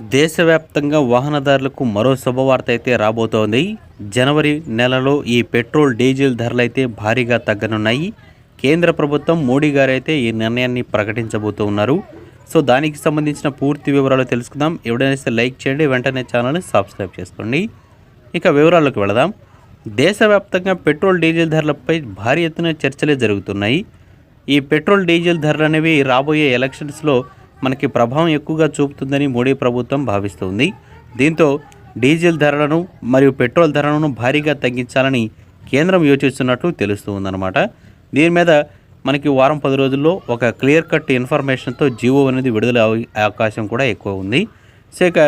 దేశవ్యాప్తంగా వాహనదారులకు మరో శుభవార్త అయితే రాబోతోంది. జనవరి నెలలో ఈ పెట్రోల్ డీజిల్ ధరలు అయితే భారీగా తగ్గనున్నాయి. కేంద్ర ప్రభుత్వం మోడీ గారు అయితే ఈ నిర్ణయాన్ని ప్రకటించబోతూ ఉన్నారు సో దానికి సంబంధించిన పూర్తి వివరాలు తెలుసుకుందాం. ఎవడైనా లైక్ చేయండి వెంటనే ఛానల్ని సబ్స్క్రైబ్ చేసుకోండి. ఇక వివరాల్లోకి వెళదాం. దేశవ్యాప్తంగా పెట్రోల్ డీజిల్ ధరలపై భారీ ఎత్తున చర్చలే జరుగుతున్నాయి. ఈ పెట్రోల్ డీజిల్ ధరలు అనేవి రాబోయే ఎలక్షన్స్లో మనకి ప్రభావం ఎక్కువగా చూపుతుందని మోడీ ప్రభుత్వం భావిస్తోంది. దీంతో డీజిల్ ధరలను మరియు పెట్రోల్ ధరలను భారీగా తగ్గించాలని కేంద్రం యోచిస్తున్నట్లు తెలుస్తుందన్నమాట. దీని మీద మనకి వారం పది రోజుల్లో ఒక క్లియర్ కట్ ఇన్ఫర్మేషన్తో జీవో అనేది విడుదల అవకాశం కూడా ఎక్కువ ఉంది. సో ఇక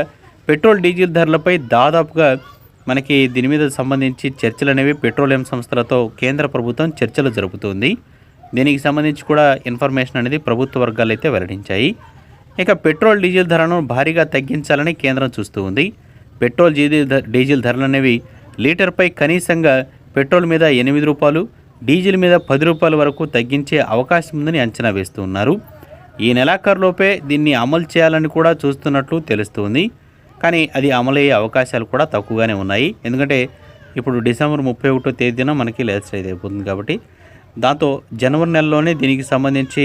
పెట్రోల్ డీజిల్ ధరలపై దాదాపుగా మనకి దీని మీద సంబంధించి చర్చలు అనేవి పెట్రోలియం సంస్థలతో కేంద్ర ప్రభుత్వం చర్చలు జరుపుతుంది. దీనికి సంబంధించి కూడా ఇన్ఫర్మేషన్ అనేది ప్రభుత్వ వర్గాలు అయితే వెల్లడించాయి. ఇక పెట్రోల్ డీజిల్ ధరను భారీగా తగ్గించాలని కేంద్రం చూస్తూ ఉంది. పెట్రోల్ డీజిల్ డీజిల్ ధరలు అనేవి లీటర్పై కనీసంగా పెట్రోల్ మీద ఎనిమిది రూపాయలు డీజిల్ మీద పది రూపాయల వరకు తగ్గించే అవకాశం ఉందని అంచనా వేస్తూ ఉన్నారు. ఈ నెలాఖరులోపే దీన్ని అమలు చేయాలని కూడా చూస్తున్నట్లు తెలుస్తుంది. కానీ అది అమలయ్యే అవకాశాలు కూడా తక్కువగానే ఉన్నాయి. ఎందుకంటే ఇప్పుడు డిసెంబర్ ముప్పై ఒకటో తేదీన మనకి లేటెస్ట్ అయిపోతుంది కాబట్టి దాంతో జనవరి నెలలోనే దీనికి సంబంధించి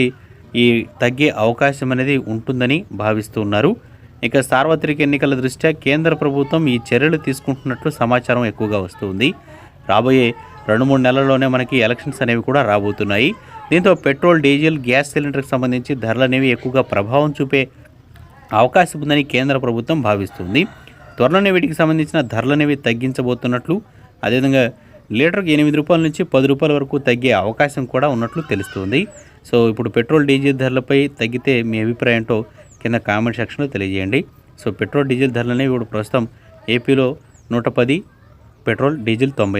ఈ తగ్గే అవకాశం అనేది ఉంటుందని భావిస్తున్నారు ఇక సార్వత్రిక ఎన్నికల దృష్ట్యా కేంద్ర ప్రభుత్వం ఈ చర్యలు తీసుకుంటున్నట్లు సమాచారం ఎక్కువగా వస్తుంది. రాబోయే రెండు మూడు నెలల్లోనే మనకి ఎలక్షన్స్ అనేవి కూడా రాబోతున్నాయి. దీంతో పెట్రోల్ డీజిల్ గ్యాస్ సిలిండర్కి సంబంధించి ధరలు అనేవి ఎక్కువగా ప్రభావం చూపే అవకాశం ఉందని కేంద్ర ప్రభుత్వం భావిస్తుంది. త్వరలోనే వీటికి సంబంధించిన ధరలు అనేవి తగ్గించబోతున్నట్లు అదేవిధంగా లీటర్కి ఎనిమిది రూపాయల నుంచి పది రూపాయల వరకు తగ్గే అవకాశం కూడా ఉన్నట్లు తెలుస్తుంది. సో ఇప్పుడు పెట్రోల్ డీజిల్ ధరలపై తగ్గితే మీ అభిప్రాయంతో కింద కామెంట్ సెక్షన్లో తెలియజేయండి. సో పెట్రోల్ డీజిల్ ధరలు అనేవి ఇప్పుడు ప్రస్తుతం ఏపీలో నూట పది పెట్రోల్ డీజిల్ తొంభై